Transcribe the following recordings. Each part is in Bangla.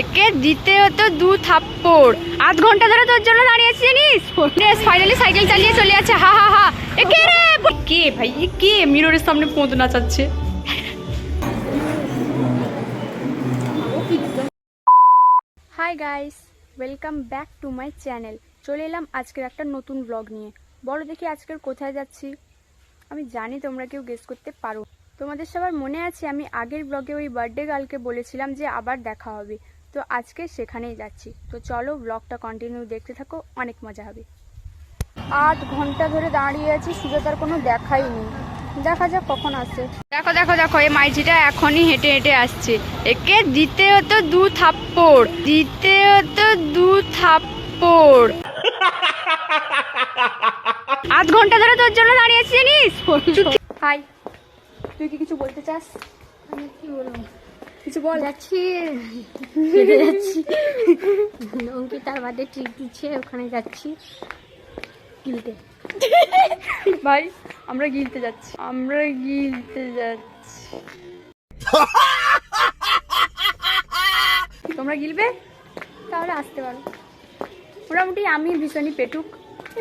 একে দিতে হতো দু থাপ্পড়। আধ ঘণ্টা ধরে তোর জন্য দাঁড়িয়ে আছি, জানিস? ফাইনালি সাইকেল চালিয়ে চলে যাচ্ছে হা হা হা। এ কে রে কে ভাই? কে? মিররের সামনে পোঁত নাচাচ্ছে। Hi guys welcome back to my channel চলে এলাম আজকের একটা নতুন ব্লগ নিয়ে। বলো দেখি আজকের কোথায় যাচ্ছি? আমি জানি তোমরা কেউ গেস করতে পারো। তোমাদের সবার মনে আছে, আমি আগের ব্লগে ওই বার্থডে গার্লকে বলেছিলাম যে আবার দেখা হবে। তো আজকে সেখানেই যাচ্ছি। তো চলো ব্লগটা কন্টিনিউ দেখতে থাকো অনেক মজা হবে। আট ঘণ্টা ধরে দাঁড়িয়ে আছি সুজাতার কোনো দেখাই নেই। দেখা যাক কখন আসে। দেখো দেখো দেখো এই মাইজিটা এখনই হেঁটে হেঁটে আসছে। একে দিতে হতো দু থাপ্পড় দিতে হতো দু থাপ্পড়। আধ ঘণ্টা ধরে তোর জন্য দাঁড়িয়ে আছি জানিস? হাই তুই কি কিছু বলতে চাস? আমি কি বলব? কিছু বল। যাচ্ছি। যাচ্ছি। অঙ্কিতার বার্থডে ট্রিট দিচ্ছে ওখানে যাচ্ছি। কিনতে ভাই আমরা গিলতে যাচ্ছি। আমরা গিলতে যাচ্ছি। তোমরা গিলবে? তাহলে আসতে পারো। মোটামুটি আমি ভীষণই পেটুক।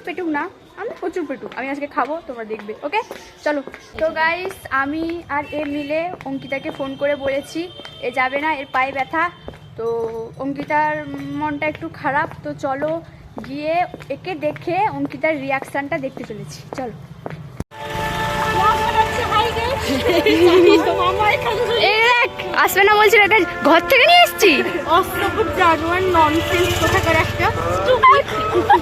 পেটুক না আমি প্রচুর পেটুক। আমি আজকে খাব তোমরা দেখবে ওকে? চলো। তো গাইস আমি আর এ মিলে অঙ্কিতাকে ফোন করে বলেছি এ যাবে না এর পায়ে ব্যথা। তো অঙ্কিতার মনটা একটু খারাপ তো চলো গিয়ে একে দেখে অঙ্কিতার রিয়াকশানটা দেখতে চলেছি। চলো। আসবে না বলছিল ঘর থেকে নিয়ে জানোয়ার ননসেন্স কোথাকার একটা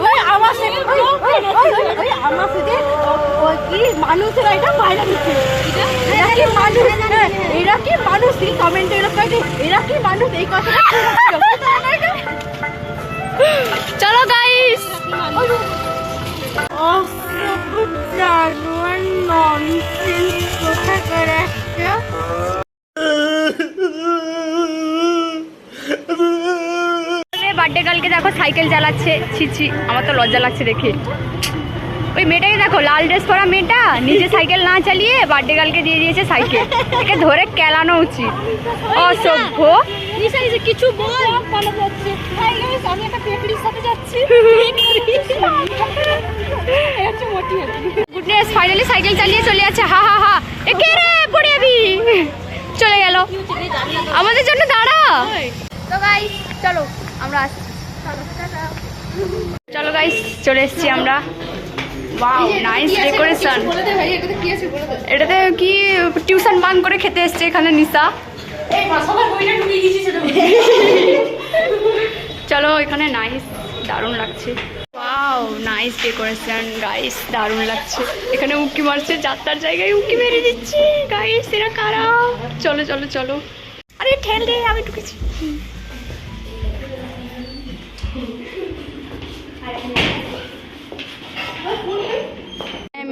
ওই আমার সাথে ওই ওই ওই ওই ওই আমার সাথে কি মানুষেরা এটা বাইরে দিচ্ছে এরা কি মানুষ? এরা কি মানুষ? এই কমেন্টে এরা কি মানুষ? এই কথাটা চলো গাইস জানোয়ার বার্থডে গার্লকে দেখো সাইকেল চালাচ্ছে ছি ছি আমার তো লজ্জা লাগছে দেখে। ওই মেয়েটাকে দেখো লাল ড্রেস পরা মেয়েটা নিজে সাইকেল না চালিয়ে বার্থডে গার্লকে দিয়ে দিয়েছে সাইকেল। একে ধরে কেলানো উচিত। অসভ্য। কিছু বল। আমি একটা সাথে যাচ্ছি। গুডনেস ফাইনালি সাইকেল চালিয়ে চলে যাচ্ছে। হা হা হা। এ কে রে পড়ে চলে গেল। আমাদের জন্য দাঁড়া। তো গাইস চলো আমরা আসছি। চলো গাইস চলে এসেছি আমরা। নাইস ডেকোরেশন এটাতে কি টিউশন করে খেতে এখানে নিশা চলো, এখানে নাইস দারুণ লাগছে। নাইস ডেকোরেশন গাইস দারুণ লাগছে। এখানে উকি মারছে, যাত্রার জায়গায় উকি মেরে দিচ্ছে। গাইস এরা কারা? চলো চলো চলো। আরে, ঠেল আমি ঢুকেছি।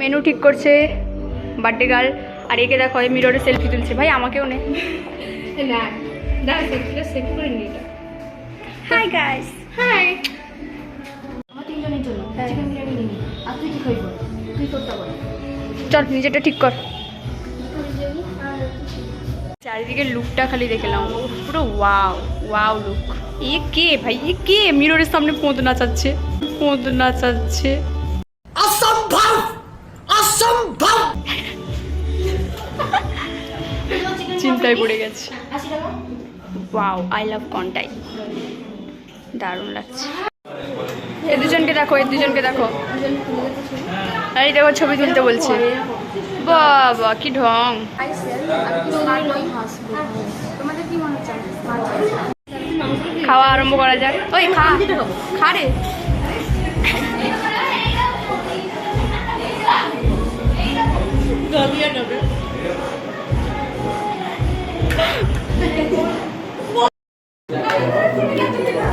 মেনু ঠিক করছে বার্থডে গার্ল আর একে দেখো মিররে সেলফি তুলছে। ভাই আমাকেও নে। হাই গাইস হাই চল নিজেটা ঠিক কর। চারিদিকে লুকটা খালি দেখলাম পুরো ওয়াও ওয়াও লুক এ কে ভাই? এ কে? মিররের সামনে পোঁদ নাচাচ্ছে। পোঁদ নাচাচ্ছে। অসম্ভব! অসম্ভব! চিন্তায় পড়ে গেছে। Wow I love Contai. দারুণ লাগছে। এ দুজনকে দেখো এ দুজনকে দেখো। আর এই দেখো ছবি তুলতে বলছে। বাবা কি ঢং। তোমাদের কি মনে হচ্ছে? খাওয়া আরম্ভ করা যাক। ওই, খা খা রে।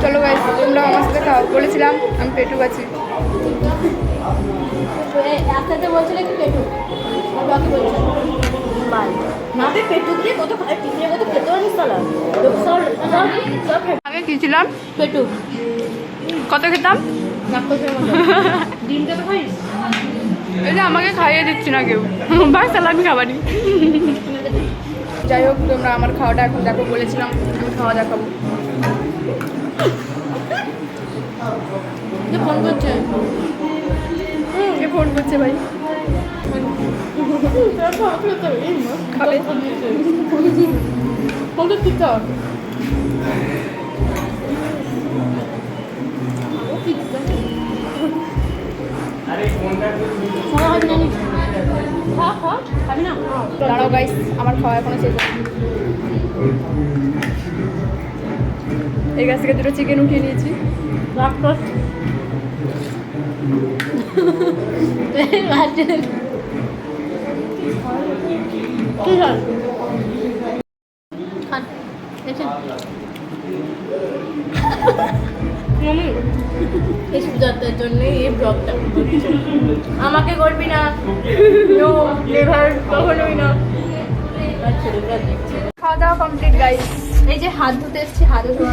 চলো গাইস তোমরা আমার সাথে খাও। বলেছিলাম, আমি পেটুক আছি। একসাথে পেটু পেটু কত খেতে খেয়েছিলাম পেটু। কত খেতাম? এই যে আমাকে খাইয়ে দিচ্ছি না কেউ। বাস তাহলে আমি খাবারই। যাই হোক তোমরা আমার খাওয়াটা এখন দেখো বলেছিলাম আমি খাওয়া দেখাবো। ফোন করছে? ফোন করছে ভাই। খাবে। ফোন করতে দাঁড়াও গাইস আমার খাওয়া এখনও শেষ এই গাছ থেকে দুটো চিকেন উঠিয়ে নিয়েছি। কি আমাকে করবি না। নো নেভার কখনোই না। খাওয়া দাওয়া কমপ্লিট গাইস এই যে হাত ধুতে এসছি হাত ধোয়া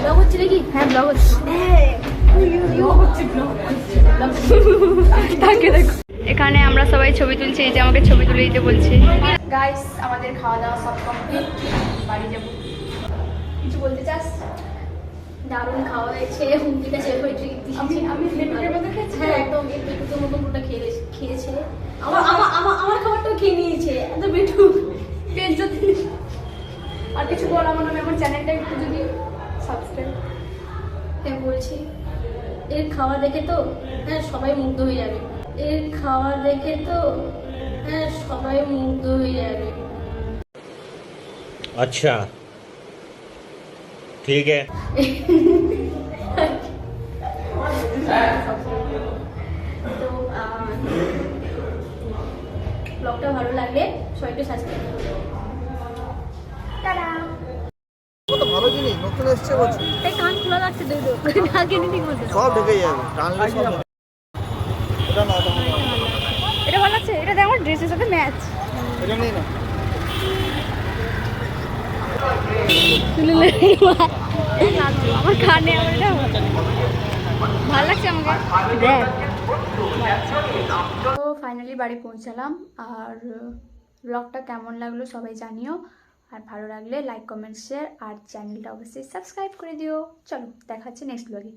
ব্লগ হচ্ছে নাকি? হ্যাঁ ব্লগ হচ্ছে। এখানে আমরা সবাই ছবি তুলছি এই যে আমাকে ছবি তুলে দিতে বলছে। গাইস আমাদের খাওয়া দাওয়া সব কমপ্লিট বাড়ি যাব। কিছু বলতে চাস? দারুণ খাওয়া হয়েছে হুমকিটা যে হয়েছে ট্রিট আমি আমি মধ্যে খেয়েছি হ্যাঁ একদম একটু মতো মতন পুরোটা খেয়ে খেয়েছে। আমার আমার আমার আমার খাবারটাও খেয়ে নিয়েছে এত বেটু পেট যদি আর কিছু বল আমার নামে আমার চ্যানেলটা একটু যদি সাবস্ক্রাইব হ্যাঁ বলছি। এর খাওয়া দেখে তো হ্যাঁ সবাই মুগ্ধ হয়ে যাবে। এর খাওয়া দেখে তো হ্যাঁ সবাই মুগ্ধ হয়ে যাবে। আচ্ছা। ठीक है তো ব্লগটা ভালো লাগলে সবাই একটু সাবস্ক্রাইব টাটা ভালো জিনিস নতুন এসছে বলছি এই কান খোলা রাখতে দেই তো আগে নি ঠিক মতো সব ঢেকে যাবে টানলে সব ঢেকে- এটা না ওটা না। এটা ভালো লাগছে এটা দেখ আমার ড্রেসের সাথে ম্যাচ এটা নেই না আমার কানে আমার এটা ভালো লাগছে আমাকে। দেখ। তো ফাইনালি বাড়ি পৌঁছালাম আর ব্লগটা কেমন লাগল সবাই জানিও। আর ভালো লাগলে লাইক কমেন্ট শেয়ার আর চ্যানেলটা অবশ্যই সাবস্ক্রাইব করে দিও। চলো দেখা হচ্ছে নেক্সট ব্লগে